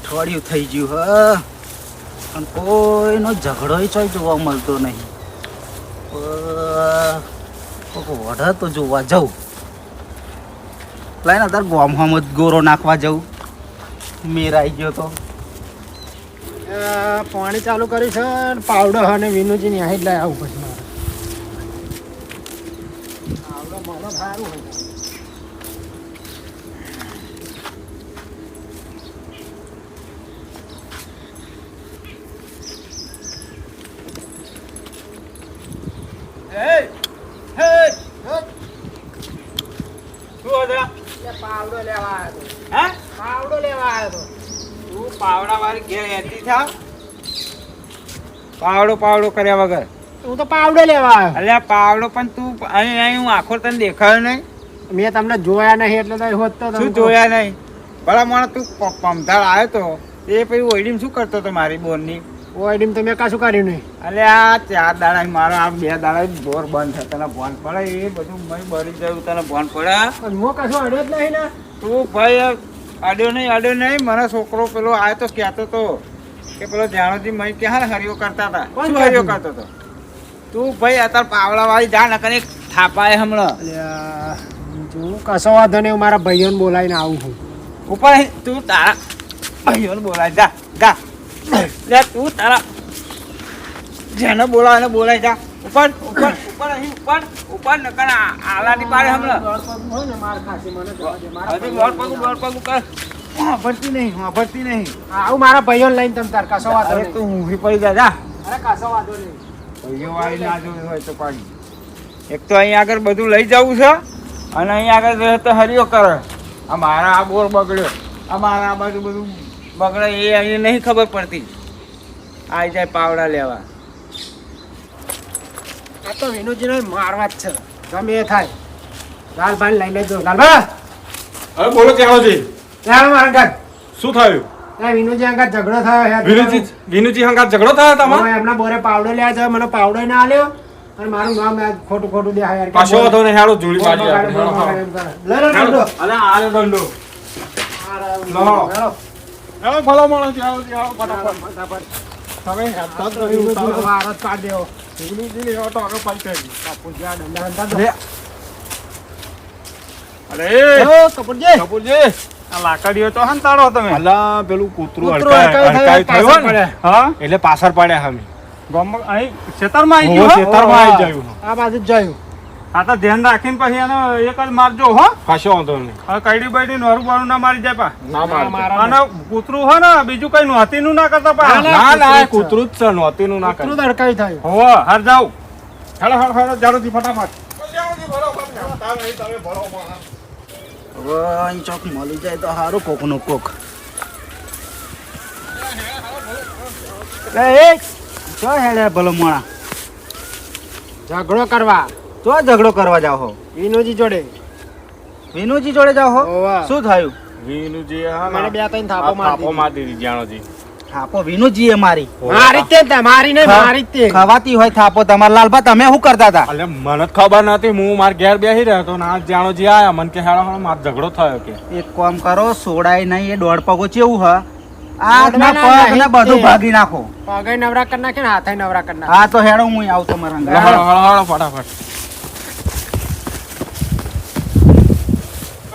અઠવાડિયું થઈ ગયું હ પણ કોઈનો ઝઘડો ચોય જોવા મળતો નહીં. કોક વઢે તો જોવા જવું લાઈને તાર ગોમ જ ગોરો નાખવા જવું મેરાઈ ગયો તો. પાણી ચાલુ કર્યું છે અને પાવડર અને વિનુજી ની હાઈટ લાય આવું પછી મારો. સારું હોય એટલે પાવડો લેવા આવ્યો હતો હે પાવડો લેવા આવ્યો હતો તું પાવડા વાળી ઘેર હેતી થા. પાવડો પાવડો કર્યા વગર. હું તો પાવડો લેવા આવ્યો. અલ્યા પાવડો પણ તું અહીં અહીં હું આખો તને દેખાયો નહીં. મેં તમને જોયા નહીં એટલે તો હોત તો શું જોયા નહીં? ભલા મને તું પમધાળ આવ્યો તો એ પછી ઓઈડીમ શું કરતો હતો મારી બોરની ઓઈડીમ તો મેં કશું કર્યું નહીં. અલે આ ચાર દાડા મારો આ બે દાડા બોર બંધ થાય તને ફોન પડે? એ બધું મેં બરી ગયું. તને ફોન પડે? પણ હું કશું અડ્યો જ નહીં ને. તું ભાઈ અડ્યો નહીં અડ્યો નહીં. મને છોકરો પેલો આવ્યો તો કહેતો તો કે પેલો જાણોજી મય ક્યાં હરિયો કરતા હતા? શું હરિયો કરતો હતો? તું ભાઈ અત્યારે પાવડા વાળી જા નકર એક થાપાય હમણાં. તું કશો વાંધો નહીં હું મારા ભાઈઓને બોલાવીને આવું છું. ઉપર તું તારા ભાઈઓને બોલાય જા જા. તું તારા જેને બોલાવે એને બોલાય જા. ઉપર ઉપર ઉપર અહીં ઉપર ઉપર નકર આલાની પાડે હમણાં. હજી મોર પગું મોર પગું કર. વાપરતી નહીં વાપરતી નહીં. આવું મારા ભાઈઓને લઈને તમ તાર કશો વાંધો અરે નહીં. તું ઊંઘી પડી જા જા. અરે કશો વાંધો નહીં. ભાઈઓ વાળી ના જોઈ હોય તો પાણી એક તો અહીં આગળ બધું લઈ જવું છે અને અહીં આગળ રહે તો હરિયો કરે. આ મારા આ બોર બગડ્યો. આ મારા આ બાજુ બધું બગડે એ અહીં નહીં ખબર પડતી. આવી જાય પાવડા લેવા. આ તો વિનુજીને મારવા જ છે. ગમે એ થાય. લાલભાઈ લઈ લેજો. લાલભા હવે બોલો ત્યાં મારા ઘર. શું થયું? ત્યાં વિનુજી આગળ ઝઘડો થયો છે. વિનુજી વિનુજી હંગાત ઝઘડો થયો તમારો? એમના બોરે પાવડો લેવા જાય મને પાવડો ના આલ્યો. અને મારું નામ ખોટું ખોટું દે યાર પાછો વધો ને હેડો જોડી પાડી. લઈ લો દંડો. અરે આલે દંડો લો. લો. ભલો માણસ આવો આવો ફટાફટ. તમે હેડતા જ નહીં વિનુજી ઉતારો. લાકડીઓ તો હંતાડો તમે. અલા પેલું કૂતરું એટલે પાછળ પડ્યા અમે ગામમાં અહીં ખેતરમાં આવી ગયું? ખેતરમાં આવી જાયું. આ બાજુ જ જોયું. આ તો ધ્યાન રાખીને પછી એનો એક જ મારજો હો. કશો વાંધો નહીં. હવે કઈડી બઈડી નોરું બારું ના મારી જાય પા. ના મારજો. અને કૂતરું હો ને બીજું કઈ નોતીનું ના કરતા પા. ના, ના ના કૂતરું જ છે. નોતી નોતીનું ના કૂતરું કરે. થાય. હો હર જાવ હેડો હેડો હેડો જાડોથી ફટાફટ. હવે અહીં ચોક મળી જાય તો સારું કોકનું કોક. એ જો હેડે ભલો મોણા ઝઘડો કરવા. ચો ઝઘડો કરવા જાવ હો. વિનુજી જોડે. વિનુજી જોડે જાવ હો? ઓવા. શું થયું? વિનુજી હા મને બે ત્રણ થાપો મારી થાપો મારી દીધી જાણોજી થાપો વિનુજી એ મારી મારી જ તે ને, મારી નહીં મારી જ તે. ખવાતી હોય થાપો તમારા લાલભા તમે શું કરતા હતા? અલે મને જ ખબર નથી હું માર ઘેર બેસી રહ્યો તો ના જાણોજી આયા મને કે હેડો હેડો માર ઝઘડો થયો કે. એક કામ કરો સોડાય નહીં એ દોઢ પગો ચેવું હ? આજ ના પગ ને નહીં બધું તે. ભાગી નાખો. પગે નવરા કરી નાખે ને હાથે નવરા કરી નાખે. હા તો હેડો હું આવતો મારા હેડો. હેડો હેડો ફટાફટ.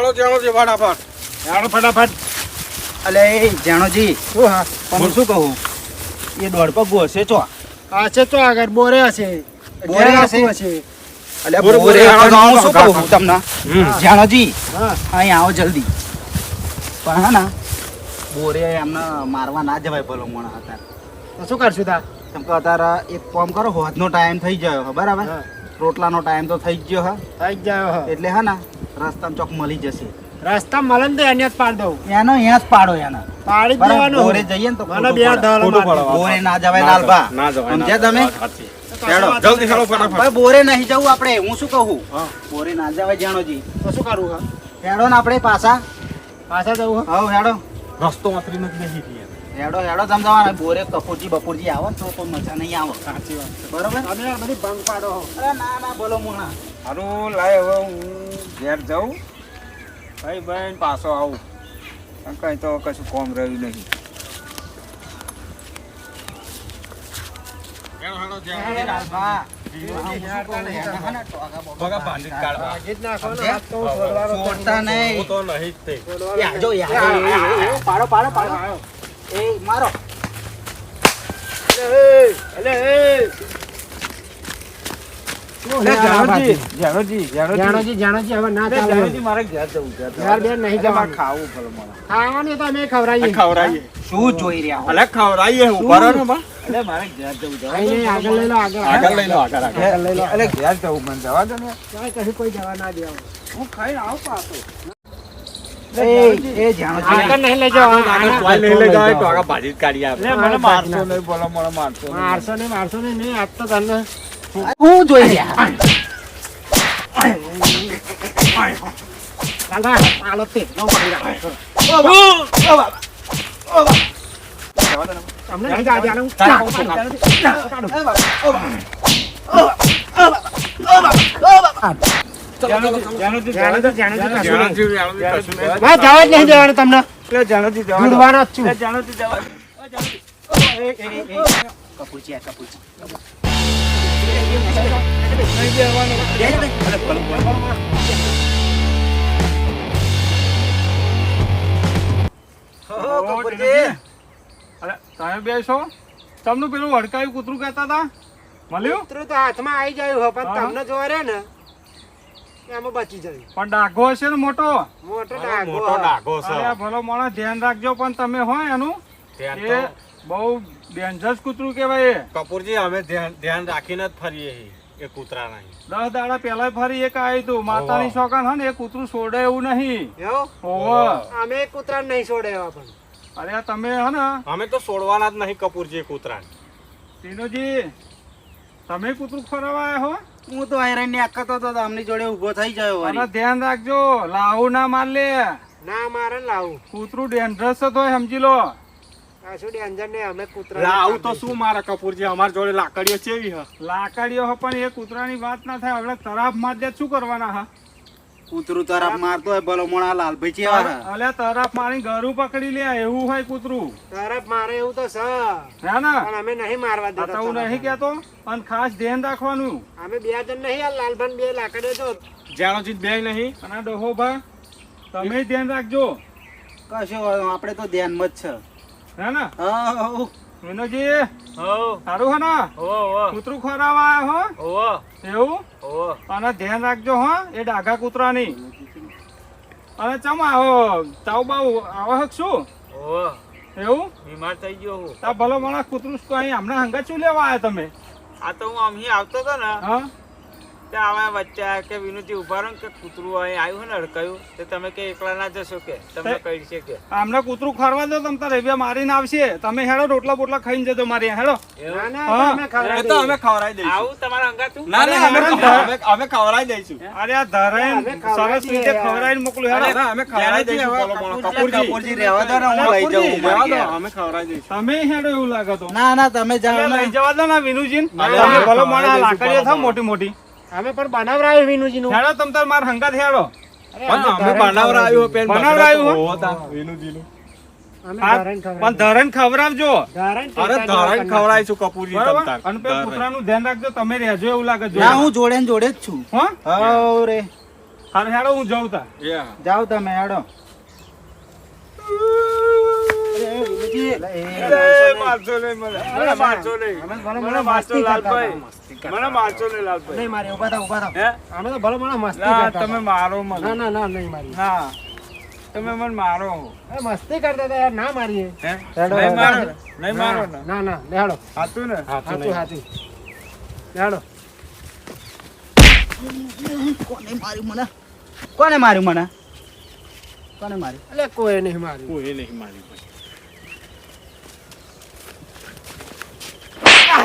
હેડો જાણોજી ફટાફટ. અલે એ જાણોજી શું હા? પણ શું કહું? એ દોઢ પગ હશે ચો. આ છે તો આગળ બોરે હશે બોરે હશે? અલે બોરે, હું શું કહું તમને? હમ. જાણોજી હા. અહીં આવો જલ્દી. પણ હા ને બોરે એમને મારવા ના જવાય ભલો મોણા હતા. શું કરશું તા? તમે કહો અત્યારે એક કામ કરો હોજનો ટાઈમ થઈ ગયો હે બરાબર? રોટલાનો ટાઈમ તો થઈ જ ગયો હા. થઈ જાય એટલે હે ને રસ્તામાં ચોક મળી જશે. રસ્તા મળે ને તો એને જ પાડ દઉં. એનો અહીંયા જ પાડો એના. પાડી જ દેવાનું. બોરે જઈએ ને તો મને બે. પડે. બોરે ના જવાય લાલભા ના જવાય, સમજ્યા તમે? જવાય, સાચી. હેડો. જલ્દી હેડો ફટાફટ. બોરે નહીં જવું આપણે. હું શું કહું? બોરે ના જવાય જાણોજી તો શું કરું હા? હેડો ને આપણે પાછા. પાછા જવું હા? હેડો. રસ્તો વાતરી નથી બેસી હેડો હેડો સમજાવવાના બોરે કપૂરજી બપૂરજી આવે તો કોઈ મજા નહીં આવે. સાચી વાત બરોબર? અમે બધી ભંગ પાડો અરે ના ના બોલો મોણા. સારું લાય હવે હું ઘેર જાઉં. ભાઈ ભાઈ પાછો આવું. કંઈ તો કશું કોમ રહ્યું નહીં. મારો. મારશો નહીં મારશો નહીં. મારશો નહીં, મારશો નહીં, નહીં, આજ તો તને હું જોઈ રહ્યા. તમને જવા જ નહીં દેવાનું. જુડવાનો જ છું કપૂરજી અરે, તમે બેસો તમને પેલું હડકાયું કૂતરું કહેતા હતા? મળ્યું? કૂતરું તો હાથમાં આવી જાય પણ તમને જોવા રહે ને એમાં બચી જાય. પણ ડાઘો હશે ને મોટો? મોટો ડાઘો. મોટો ડાઘો છે. ભલો માણસ ધ્યાન રાખજો પણ તમે હોય એનું. એ બહુ ડેન્જરસ કૂતરું કહેવાય એ. કપૂરજી અમે ધ્યાન ધ્યાન રાખીને જ ફરીએ એ કૂતરા નહીં દસ દાડા પહેલા ફરી એક આવ્યું હતું માતાની શોખન હે ને એ કૂતરું છોડે એવું નહીં. ઓહો. અમે કૂતરા નહીં છોડે એવા પણ. અરે તમે હે ને અમે તો છોડવાના જ નહીં કપૂરજી કૂતરા ટીનુજી તમે કૂતરું ફરવા આવ્યા હો? હું તો આયરનની આકતો હતો તો આમની જોડે ઊભો થઈ ગયો અને ધ્યાન રાખજો લાવું ના માર લે. ના મારે લાવું. કૂતરું ડેન્જરસ હતો સમજી લો. આવું તો શું મારે કપૂરજી અમારી જોડે લાકડીઓ ચેવી હ? લાકડીઓ હો પણ એ કૂતરાની વાત ના થાય. હવે તરાફ માર શું કરવાના હા? કૂતરું તરફ મારતો હોય ભલો મોણા લાલભાઈ ચેવા અલે તરફ મારી ગરું પકડી લે એવું હોય કૂતરું. તરફ મારે એવું તો છે હે ના? પણ અમે નહીં મારવા દેતા હું નહીં. કેતો અને ખાસ ધ્યાન રાખવાનું. અમે બે જણ નહીં આ લાલભાઈ બે લાકડીઓ જો. જાણોજી બે નહીં? અને આ ડોહો ભા તમે ધ્યાન રાખજો. કશો આપડે આપણે તો ધ્યાનમાં જ છે. હે ને હઉ. વિનોજી હો, સારું હે ને? હો, હો, કૂતરું ખોરાવા આવ્યા હો, હો એવું? હો. અને ધ્યાન રાખજો હો એ ડાઘા કૂતરાની. અને ચમ આવો તાવ બાવ આવો હક શું? હો. એવું? બીમાર થઈ ગયો હું. તા ભલો મારા કૂતરું તો અહીં હમણાં હંગા શું લેવા આવ્યા તમે? આ તો હું અહીં આવતો હતો ને હા? ત્યાં આવા વચ્ચે કે વિનોદજી ઊભા રહો કે કૂતરું અહીં આવ્યું ને અડકાયું તો તમે કે એકલા ના જશો કે? તમને કહી છે કે? હમણાં કૂતરું ખરવા દો તમે તારે એવી મારીને આવશે. તમે હેડો રોટલા બોટલા ખાઈને જજો મારી હેડો. ના ના હા. અમે ખવડાવી એ તો અમે ખવડાવી દઈશું. આવું તમારા અંગાતું ના ના અમે અમે ખવડાવી દઈશું. અરે આ ધરાઈને સરસ રીતે. ખવડાવીને મોકલું હેડો. અમે ખવડાવી દઈશું. બોલો, બોલો. કપૂરજી. કપૂરજી. રહેવા દો ને હું લઈ જાઉં. અમે ખવડાવી દઈશું. તમે હેડો એવું લાગે તો. ના ના તમે જાઓ લઈ જવા દો ને વિનુજીન. અરે, તમે અમે ભલો દઈશું, લાકડીઓ થાવ મોટી મોટી અમે પણ બનાવરાયું વિનુજીનું. હેડો તમ તાર માર હંગાત થેડો અરે, અમે ધરણ બનાવરાયું પેન બનાવરાયું ધરણ પણ ધરણ ખવડાવજો. ધરણ અરે ટેટા ખવડાવીશું કપૂરજી અને પેલું કૂતરાનું ધ્યાન રાખજો તમે રહેજો એવું લાગે જો ના હું જોડે ને જોડે જ છું. હા? રે. હેડો હું જાઉં તા. Yeah. તમે હેડો તમે મારો ના ના ના નહીં મારી ના તમે મને મારો મસ્તી કરતા હતા યાર ના મારીએ નહીં મારો નહીં મારો ના ના લેહાડો હાતું ને હાચું હાચું લેહાડો કોને માર્યું મને? કોને માર્યું મને? કોને માર્યું? એટલે કોઈ નહીં માર્યું. કોઈ નહીં મારી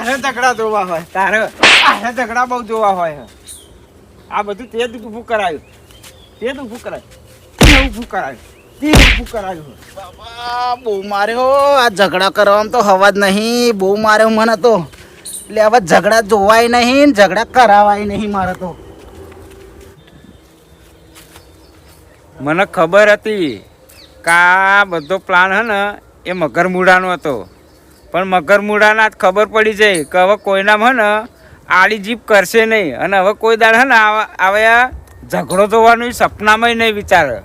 આને ઝઘડા જોવા હોય તારે આને ઝઘડા બહુ જોવા હોય. હે. આ બધું તે જ ઊભું કરાયું. તે જ ઊભું કરાયું. તે ઊભું કરાયું. તે ઊભું કરાયું. બાબા, બહુ માર્યો. આ ઝઘડા કરવામાં તો હવા જ નહીં. બહુ માર્યો મને તો. એટલે હવે ઝઘડા જોવાય નહીં ને ઝઘડા કરાવાય નહીં મારે તો. મને ખબર હતી કે આ બધો પ્લાન હે ને એ મગરમુડાનો હતો. પણ મગરમૂળાના ખબર પડી જાય કે હવે કોઈના હે ને આડી જીપ કરશે નહીં. અને હવે કોઈ દાડ હે ને આવા આવા ઝઘડો જોવાનું સપનામાં નહીં વિચારે.